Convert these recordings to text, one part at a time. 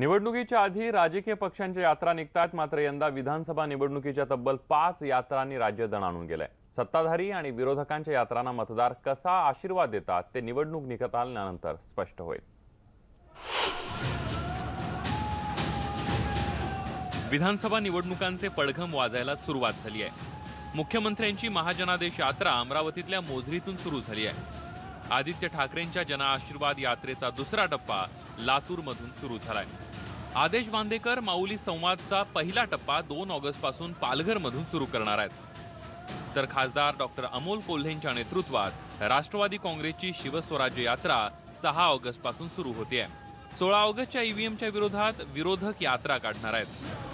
निवडणुकीच्या आधी राजकीय पक्षांच्या यात्रा निघतात. मात्र यंदा विधानसभा निवडणुकीच्या तब्बल पाच यात्रांनी राज्य दण आणून गेलंय. सत्ताधारी आणि विरोधकांच्या यात्रांना मतदार कसा आशीर्वाद देतात ते निवडणूक निकालानंतर स्पष्ट होईल. विधानसभा निवडणुकांचे पडघम वाजायला सुरुवात झाली आहे. मुख्यमंत्र्यांची महाजनादेश यात्रा अमरावतीतल्या मोझरीतून सुरू झाली आहे. आदित्य ठाकरेंच्या जनआशीर्वाद यात्रेचा दुसरा टप्पा लातूरमधून सुरू झालाय. आदेश बांदेकर माऊली संवादचा पहिला टप्पा दोन ऑगस्टपासून पालघरमधून सुरू करणार आहेत. तर खासदार डॉक्टर अमोल कोल्हेंच्या नेतृत्वात राष्ट्रवादी काँग्रेसची शिवस्वराज्य यात्रा सहा ऑगस्टपासून सुरू होते सोळा ऑगस्टच्या ईव्हीएमच्या विरोधात विरोधक यात्रा काढणार आहेत.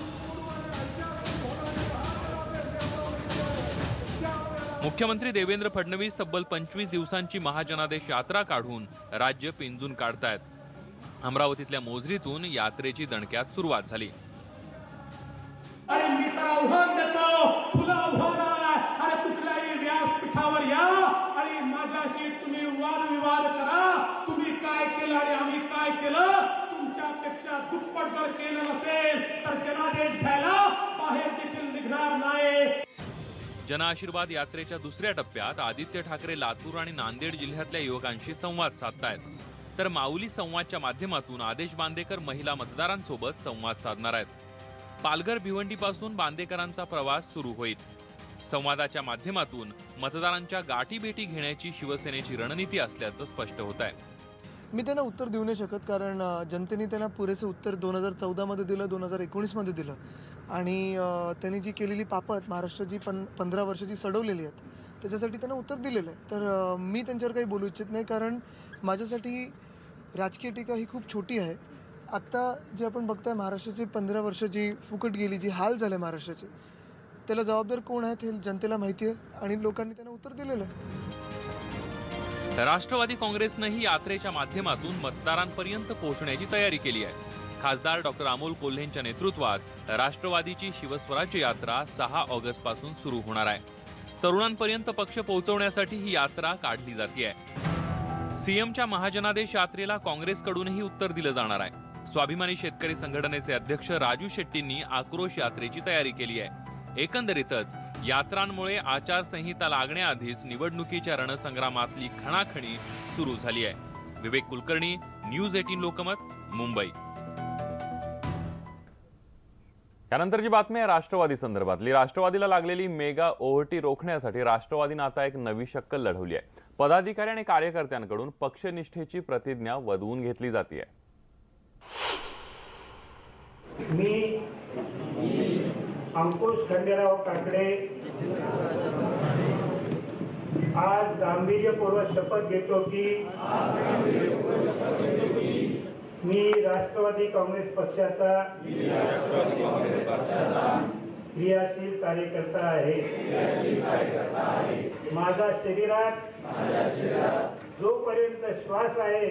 मुख्यमंत्री देवेंद्र फडणवीस तब्बल पंचवीस दिवसांची महाजनादेश यात्रा काढून राज्य पिंजून काढतायत. अमरावतीतल्या मोजरीतून यात्रेची दणक्यात सुरुवात झाली. वादविवाद करा. तुम्ही काय केलं आणि आम्ही काय केलं? तुमच्यापेक्षा दुप्पट जर जनआशीर्वाद यात्रेच्या दुसऱ्या टप्प्यात आदित्य ठाकरे लातूर आणि नांदेड जिल्ह्यातल्या युवकांशी संवाद साधतायत. तर माऊली संवादच्या माध्यमातून आदेश बांदेकर महिला मतदारांसोबत संवाद साधणार आहेत. पालघर भिवंडीपासून बांदेकरांचा प्रवास सुरू होईल. संवादाच्या माध्यमातून मतदारांच्या गाठीभेटी घेण्याची शिवसेनेची रणनीती असल्याचं स्पष्ट होत आहे मी त्यांना उत्तर देऊ नाही शकत कारण जनतेने त्यांना पुरेसं उत्तर दोन हजार चौदामध्ये दिलं दोन हजार एकोणीसमध्ये दिलं. आणि त्यांनी जी केलेली पापत महाराष्ट्राची पन पंधरा वर्षाची सडवलेली आहेत त्याच्यासाठी त्यांना उत्तर दिलेलं आहे. तर मी त्यांच्यावर काही बोलू इच्छित नाही कारण माझ्यासाठी राजकीय टीका ही खूप छोटी आहे. आत्ता जे आपण बघताय महाराष्ट्राची पंधरा वर्षाची फुकट गेली जी हाल झाले महाराष्ट्राचे त्याला जबाबदार कोण आहेत हे जनतेला माहिती आहे आणि लोकांनी त्यांना उत्तर दिलेलं आहे. राष्ट्रवादी काँग्रेसनंही यात्रेच्या माध्यमातून मतदारांपर्यंत पोहोचण्याची तयारी केली आहे. खासदार डॉक्टर अमोल कोल्हेंच्या नेतृत्वात राष्ट्रवादीची शिवस्वराज्य यात्रा सहा ऑगस्टपासून सुरू होणार आहे. तरुणांपर्यंत पक्ष पोहोचवण्यासाठी ही यात्रा काढली जाते सीएमच्या महाजनादेश यात्रेला काँग्रेसकडूनही उत्तर दिलं जाणार आहे. स्वाभिमानी शेतकरी संघटनेचे अध्यक्ष राजू शेट्टींनी आक्रोश यात्रेची तयारी केली आहे. एकंदरीतच यात्रांमुळे आचारसंहिता लागण्याआधीच निवडणुकीच्या रणसंग्रामातली खणाखणी सुरू झाली आहे. Vivek Kulkarni news eighteen Lokmat Mumbai. यानंतरची बातमी आहे राष्ट्रवादी संदर्भातली. राष्ट्रवादीला लागलेली मेगा ओव्हटी रोखण्यासाठी राष्ट्रवादीनं आता एक नवी शक्कल लढवली आहे. पदाधिकारी आणि कार्यकर्त्यांकडून पक्षनिष्ठेची प्रतिज्ञा वधवून घेतली जाते मी अंकुश खंडेराव काकडे. आज गांभीर्यपूर्वक शपथ घेतो की मी राष्ट्रवादी काँग्रेस पक्षाचा क्रियाशील कार्यकर्ता आहे. माझा शरीरात जोपर्यंत श्वास आहे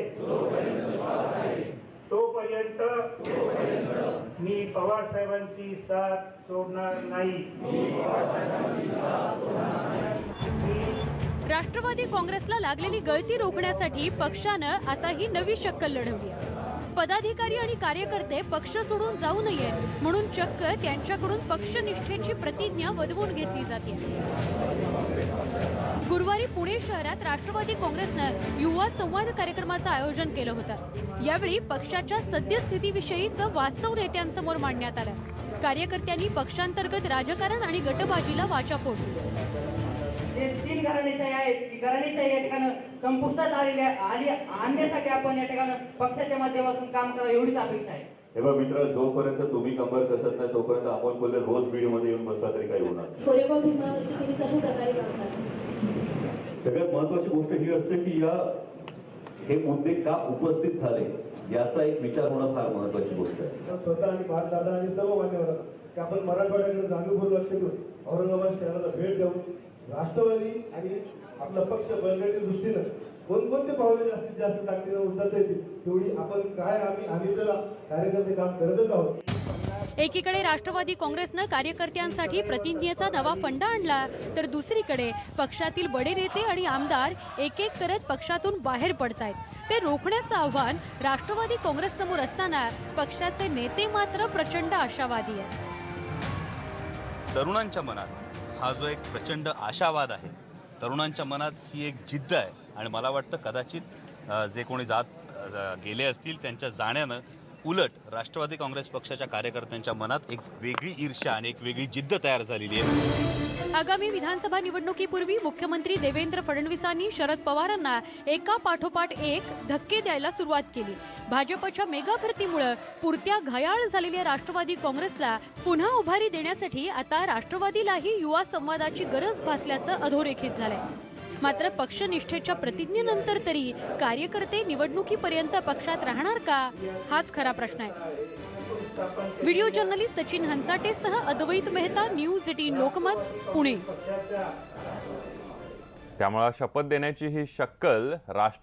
तोपर्यंत पवार साहेबांची साथ सोडणार नाही. राष्ट्रवादी काँग्रेसला लागलेली गळती रोखण्यासाठी पक्षानं आता ही नवी शक्कल लढवली पदाधिकारी आणि कार्यकर्ते पक्ष सोडून जाऊ नये म्हणून चक्क त्यांच्याकडून पक्षनिष्ठेची प्रतिज्ञा वधवून घेतली जाते. गुरुवारी पुणे शहरात राष्ट्रवादी काँग्रेसनं युवा संवाद कार्यक्रमाचं आयोजन केलं होतं. यावेळी पक्षाच्या सद्यस्थितीविषयीचं वास्तव नेत्यांसमोर मांडण्यात आलं. कार्यकर्त्यांनी पक्षांतर्गत राजकारण आणि गटबाजीला वाचा फोडली जे तीन घराणेशाही आहेत ती घराणेशाही या ठिकाणी संपुष्टात आलेली आहे. आली आणण्यासाठी आपण या ठिकाणी पक्षाच्या माध्यमातून काम करा एवढीच अपेक्षा आहे. हे बघ मित्र जोपर्यंत तुम्ही कंबर कसत नाही तोपर्यंत अमोल कोल्हे रोज बीडमध्ये येऊन बसला तरी काही होणार सगळ्यात महत्वाची गोष्ट ही असते की या हे मुद्दे का उपस्थित झाले? याचा एक विचार होणं फार महत्वाची गोष्ट आहे. स्वतः आणि भारत दादा आणि सर्व मान्यवर की आपण मराठवाड्याकडे जाणीवपूर्वक लक्ष देऊन औरंगाबाद शहराला भेट देऊन राष्ट्रवादी आणि आपला पक्ष बदलण्याच्या दृष्टीनं कोणकोणते पावले जास्तीत जास्त ताकदीनं उचलता येतील तेवढी आपण काय आम्ही आम्ही त्याला कार्यकर्ते काम करतच आहोत. एकीकडे राष्ट्रवादी काँग्रेसनं कार्यकर्त्यांसाठी प्रतिज्ञेचा नवा फंडा आणला तर दुसरीकडे पक्षातील बडे नेते आणि आमदार एक एक करत पक्षातून बाहेर पडतायत. ते रोखण्याचं आव्हान राष्ट्रवादी काँग्रेससमोर असताना पक्षाचे नेते मात्र प्रचंड आशावादी आहेत. तरुणांच्या मनात हा जो एक प्रचंड आशावाद आहे तरुणांच्या मनात ही एक जिद्द आहे. आणि मला वाटतं कदाचित जे कोणी जात गेले असतील त्यांच्या जाण्यानं उलट राष्ट्रवादी काँग्रेस पक्षाच्या कार्यकर्त्यांच्या मनात एक वेगळी ईर्ष्या आणि एक वेगळी जिद्द तयार झालेली आहे. आगामी विधानसभा निवडणुकीपूर्वी मुख्यमंत्री देवेंद्र फडणवीसांनी शरद पवारांना एका पाठोपाठ एक धक्के द्यायला सुरुवात केली. भाजपच्या मेगा भरतीमुळे पुरत्या घायाळ झालेल्या राष्ट्रवादी काँग्रेसला पुन्हा उभारी देण्यासाठी आता राष्ट्रवादीलाही युवा संवादाची गरज भासल्याचं अधोरेखित झालंय. मात्र पक्षनिष्ठेच्या प्रतिज्ञेनंतर तरी कार्यकर्ते निवडणुकीपर्यंत पक्षात राहणार का? हाच खरा प्रश्न आहे. व्हिडिओ जर्नलिस्ट सचिन हंसाटेसह अद्वैत मेहता न्यूज एटीन लोकमत पुणे. त्यामुळे शपथ देण्याची ही शक्कल राष्ट्र